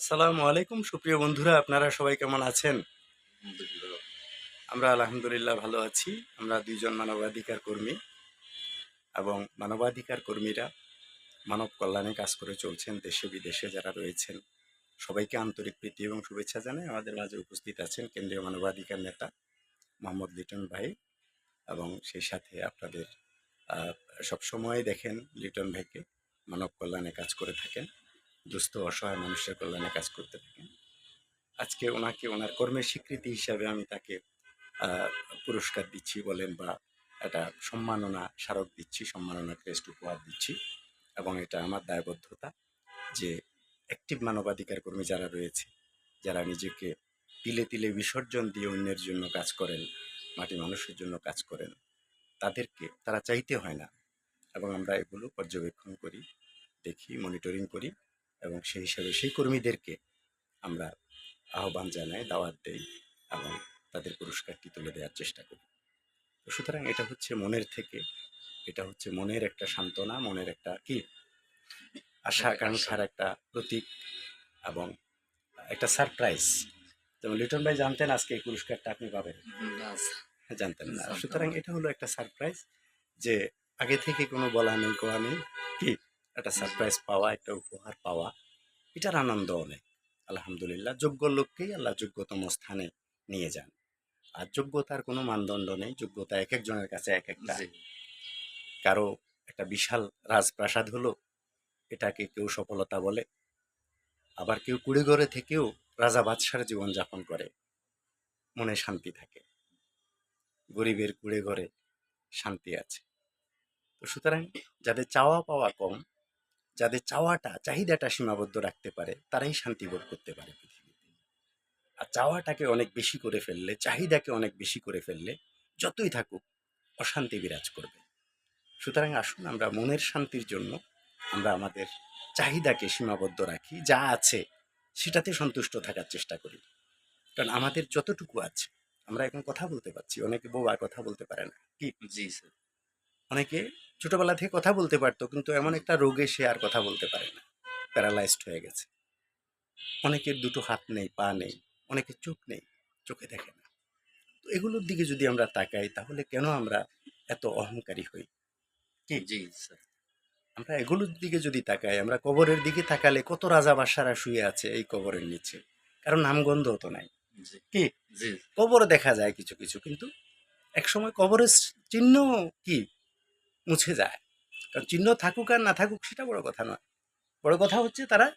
আসসালামু আলাইকুম সুপ্রিয় বন্ধুরা আপনারা সবাই কেমন আছেন? আমরা আলহামদুলিল্লাহ ভালো আছি। আমরা দুইজন মানবাধিকার কর্মী এবং মানবাধিকার কর্মীরা মানব কল্যাণে কাজ করে চলছেন দেশে বিদেশে যারা রয়েছেন। সবাইকে আন্তরিক প্রীতি এবং শুভেচ্ছা জানাই আমাদের মাঝে উপস্থিত আছেন কেন্দ্রীয় মানবাধিকার নেতা মোহাম্মদ লিটন ভাই এবং সেই সাথে আপনাদের সবসময় দেখেন লিটন ভাইকে মানব কল্যাণে কাজ করে থাকেন। দুস্থ, অসহায় মানুষের কল্যাণে কাজ করতে থাকেন আজকে ওনাকে, ওনার কর্মের স্বীকৃতি হিসাবে আমি তাকে পুরস্কার দিচ্ছি বলেন বা একটা সম্মাননা স্মারক দিচ্ছি, সম্মাননা ক্রেস্ট উপহার দিচ্ছি এবং এটা আমার দায়বদ্ধতা যে অ্যাক্টিভ মানবাধিকার কর্মী যারা রয়েছে, যারা নিজেকে তিলে তিলে বিসর্জন দিয়ে অন্যের জন্য কাজ করেন, মাটি মানুষের জন্য কাজ করেন, তাদেরকে তারা চাইতে হয় না। এবং আমরা এগুলো পর্যবেক্ষণ করি, দেখি মনিটরিং করি। এবং সেই হিসাবে সেই কর্মীদেরকে আমরা আহ্বান জানাই দাওয়াত দেই এবং তাদের পুরস্কারটি তুলে দেওয়ার চেষ্টা করি। তো সুতরাং এটা হচ্ছে মনের থেকে এটা হচ্ছে মনের একটা সান্ত্বনা মনের একটা কি? আশা আকাঙ্ক্ষার একটা প্রতীক এবং একটা সারপ্রাইজ যেমন লিটন ভাই জানতেন আজকে এই পুরস্কারটা আপনি পাবেন। হ্যাঁ, জানতেন না। সুতরাং এটা হলো একটা সারপ্রাইজ যে আগে থেকে কোনো বলা নেই কোয়া নেই কি? একটা সারপ্রাইজ পাওয়া একটা উপহার পাওয়া এটার আনন্দ অনেক। আলহামদুলিল্লাহ যোগ্য লোককেই আল্লাহ যোগ্যতম স্থানে নিয়ে যান। আর যোগ্যতার কোনো মানদণ্ড নেই যোগ্যতা এক একজনের কাছে এক একটা। কারও একটা বিশাল রাজপ্রাসাদ হলো এটাকে কেউ সফলতা বলে আবার কেউ কুড়েঘরে থেকেও রাজা বাদশার জীবনযাপন করে। মনে শান্তি থাকে। গরিবের কুড়ে ঘরে শান্তি আছে। তো সুতরাং যাদের চাওয়া পাওয়া কম যাদের চাওয়াটা চাহিদাটা সীমাবদ্ধ রাখতে পারে তারাই শান্তি ভোগ করতে পারে পৃথিবীতে। আর চাওয়াটাকে অনেক বেশি করে ফেললে চাহিদাকে অনেক বেশি করে ফেললে যতই থাকুক অশান্তি বিরাজ করবে। সুতরাং আসুন আমরা মনের শান্তির জন্য আমরা আমাদের চাহিদাকে সীমাবদ্ধ রাখি যা আছে সেটাতে সন্তুষ্ট থাকার চেষ্টা করি। কারণ আমাদের যতটুকু আছে আমরা এখন কথা বলতে পারছি অনেকে বোবা কথা বলতে পারে না। কি? জি স্যার। অনেকে ছোটবেলা থেকে কথা বলতে পারতো কিন্তু এমন একটা রোগে সে আর কথা বলতে পারে না। প্যারালাইজড হয়ে গেছে। অনেকের দুটো হাত নেই পা নেই অনেকের চোখ নেই চোখে দেখে না। তো এগুলোর দিকে যদি আমরা তাকাই তাহলে কেন আমরা এত অহংকারী হই? কি? জি স্যার। আমরা এগুলোর দিকে যদি তাকাই আমরা কবরের দিকে তাকালে কত রাজা বাসারা শুয়ে আছে এই কবরের নিচে? কারণ নামগন্ধ তো নাই। কি? জি। কবর দেখা যায় কিছু কিছু কিন্তু একসময় কবরের চিহ্ন কি? মুছে যায়। কারণ চিহ্ন থাকুক আর না থাকুক সেটা বড় কথা নয়। বড় কথা হচ্ছে তারা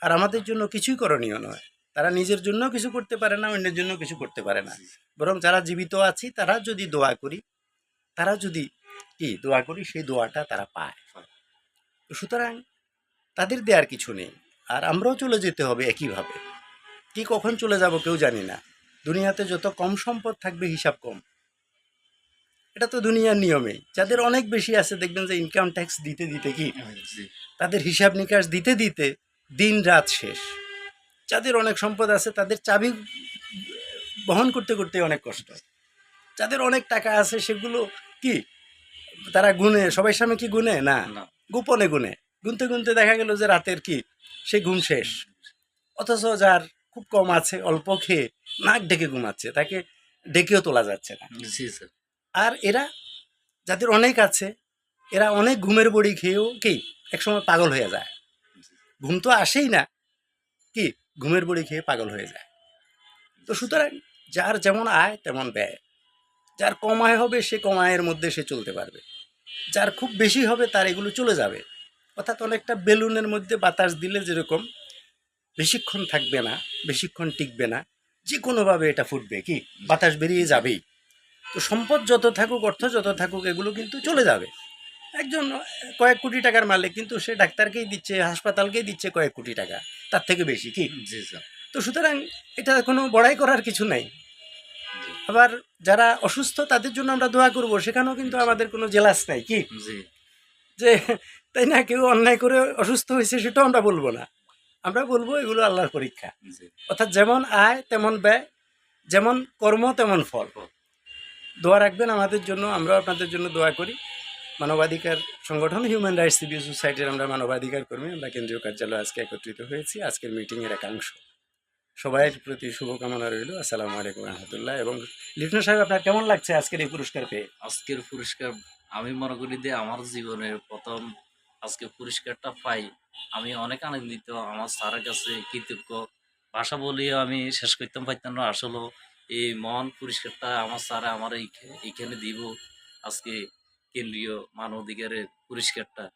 আর আমাদের জন্য কিছুই করণীয় নয়। তারা নিজের জন্য কিছু করতে পারে না, অন্যের জন্য কিছু করতে পারে না। বরং যারা জীবিত আছি, তারা যদি দোয়া করি, তারা যদি কি দোয়া করি, সেই দোয়াটা তারা পায়। সুতরাং তাদের দেওয়ার কিছু নেই। আর আমরাও চলে যেতে হবে একইভাবে। কি কখন চলে যাব কেউ জানি না। দুনিয়াতে যত কম সম্পদ থাকবে, হিসাব কম। এটা তো দুনিয়ার নিয়মেই যাদের অনেক বেশি আছে দেখবেন যে ইনকাম ট্যাক্স দিতে দিতে কি? তাদের হিসাব নিকাশ দিতে দিতে দিন রাত শেষ। যাদের অনেক সম্পদ আছে তাদের চাবি বহন করতে করতে অনেক কষ্ট। যাদের অনেক টাকা আছে সেগুলো কি? তারা গুনে। সবাই সামনে কি গুনে? না। গোপনে গুনে। গুনতে গুনতে দেখা গেল যে রাতের কি? সে ঘুম শেষ। অথচ যার খুব কম আছে অল্প খেয়ে নাক ডেকে ঘুমাচ্ছে তাকে ডেকেও তোলা যাচ্ছে না। জি স্যার। আর এরা যাদের অনেক আছে, এরা অনেক ঘুমের বড়ি খেয়েও কি একসময় পাগল হয়ে যায়। ঘুম তো আসেই না, কি ঘুমের বড়ি খেয়ে পাগল হয়ে যায়। তো সুতরাং যার যেমন আয় তেমন ব্যয়। যার কম আয় হবে সে কম আয়ের মধ্যে সে চলতে পারবে। যার খুব বেশি হবে তার এগুলো চলে যাবে। অর্থাৎ অনেকটা বেলুনের মধ্যে বাতাস দিলে যেরকম বেশিক্ষণ থাকবে না, বেশিক্ষণ টিকবে না যে কোনোভাবে এটা ফুটবে, কি বাতাস বেরিয়ে যাবেই। তো সম্পদ যত থাকুক অর্থ যত থাকুক এগুলো কিন্তু চলে যাবে। একজন কয়েক কোটি টাকার মালিক কিন্তু সে ডাক্তারকেই দিচ্ছে হাসপাতালকেই দিচ্ছে কয়েক কোটি টাকা তার থেকে বেশি কি? জি স্যার। তো সুতরাং এটা কোনো বড়াই করার কিছু নাই। আবার যারা অসুস্থ তাদের জন্য আমরা দোয়া করব সেখানেও কিন্তু আমাদের কোনো জেলাস নাই কি? জি। যে তাই না কেউ অন্যায় করে অসুস্থ হয়েছে সেটাও আমরা বলব না। আমরা বলব এগুলো আল্লাহর পরীক্ষা। অর্থাৎ যেমন আয় তেমন ব্যয় যেমন কর্ম তেমন ফল। দোয়া রাখবেন আমাদের জন্য, আমরাও আপনাদের জন্য দোয়া করি। মানবাধিকার সংগঠন হিউম্যান রাইটস সিভিল সোসাইটির আমরা মানবাধিকার কর্মী, আমরা কেন্দ্রীয় কার্যালয়ে আজকে একত্রিত হয়েছি। আজকের মিটিংয়ের একাংশ সবাইয়ের প্রতি শুভকামনা রইল। আসসালামু আলাইকুম রহমতুল্লাহ। এবং লিটন সাহেব, আপনার কেমন লাগছে আজকের এই পুরস্কার পেয়ে? আজকের পুরস্কার আমি মনে করি যে আমার জীবনের প্রথম আজকে পুরস্কারটা পাই। আমি অনেক আনন্দিত। আমার স্যারের কাছে কৃতজ্ঞ। ভাষা বলিয়ে আমি শেষ করতে পারতাম না। আসলে এই মহান পুরস্কারটা আমার স্যারে আমার এইখা- এইখানে দিব। আজকে কেন্দ্রীয় মানব অধিকারের পুরস্কারটা।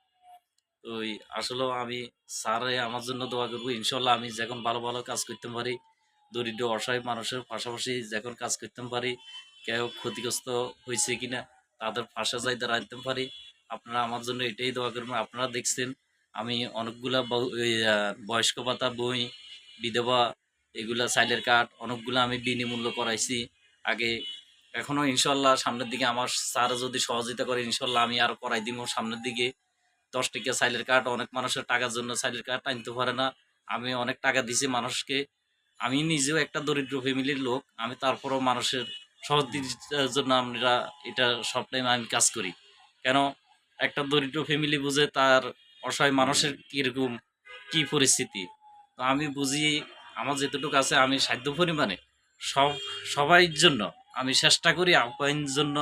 তো আসলে আমি স্যারে আমার জন্য দোয়া করব। ইনশাল্লাহ আমি যখন ভালো ভালো কাজ করতে পারি, দরিদ্র, অসহায় মানুষের পাশাপাশি যখন কাজ করতে পারি, কেউ ক্ষতিগ্রস্ত হয়েছে কিনা তাদের পাশে যাই দাঁড়াতে পারি, আপনারা আমার জন্য এটাই দোয়া করবেন। আপনারা দেখছেন, আমি অনেকগুলা বয়স্ক ভাতা, বই, বিধবা এগুলা সাইলের কার্ড অনেকগুলো আমি বিনিমূল্য করাইছি। আগে এখনও ইনশাল্লাহ সামনের দিকে আমার স্যার যদি সহযোগিতা করে, ইনশাল্লাহ আমি আরও করাই দিব সামনের দিকে। দশ টাকা সাইলের কার্ড অনেক মানুষের টাকার জন্য সাইলের কার্ড আনতে পারে না। আমি অনেক টাকা দিছি মানুষকে। আমি নিজেও একটা দরিদ্র ফ্যামিলির লোক। আমি তারপরও মানুষের সহযোগিতার জন্য আমরা এটা সব টাইম আমি কাজ করি। কেন? একটা দরিদ্র ফ্যামিলি বুঝে তার অসহায় মানুষের কীরকম কি পরিস্থিতি? তো আমি বুঝি আমার যেতটুকু আছে আমি সাধ্য পরিমাণে সব, সবাইর জন্য, আমি চেষ্টা করি আপ্যায়নের জন্য,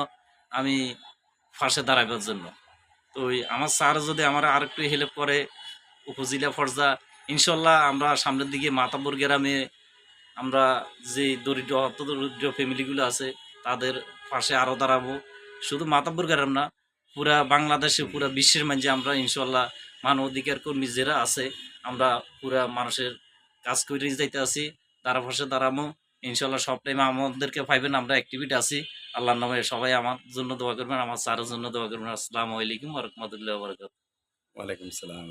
আমি ফাঁসে দাঁড়াবার জন্য। তো আমার স্যার যদি আমার আর একটু হেল্প করে, উপজেলা পর্যা ইনশাল্লাহ আমরা সামনের দিকে মাতাবর গ্রামে আমরা যে দরিদ্র দরিদ্র ফ্যামিলিগুলো আছে, তাদের পাশে আরও দাঁড়াবো। শুধু মাতাব্বর গ্রাম না, পুরা বাংলাদেশে, পুরা বিশ্বের মাঝে আমরা ইনশাল্লাহ মানব অধিকার কর্মী যারা আছে, আমরা পুরা মানুষের কাজ করে যাইতে আছি, তারা পাশে দাঁড়ামো। ইনশাল্লাহ সব টাইম আমাদেরকে পাইবেন, আমরা অ্যাক্টিভিটি আছি। আল্লাহর নামে সবাই আমার জন্য দোয়া করবেন, আমার স্যারের জন্য দোয়া করবেন। আসসালামু আলাইকুম রহমতুল্লাহ বরকাত ওয়ালাইকুম আসসালাম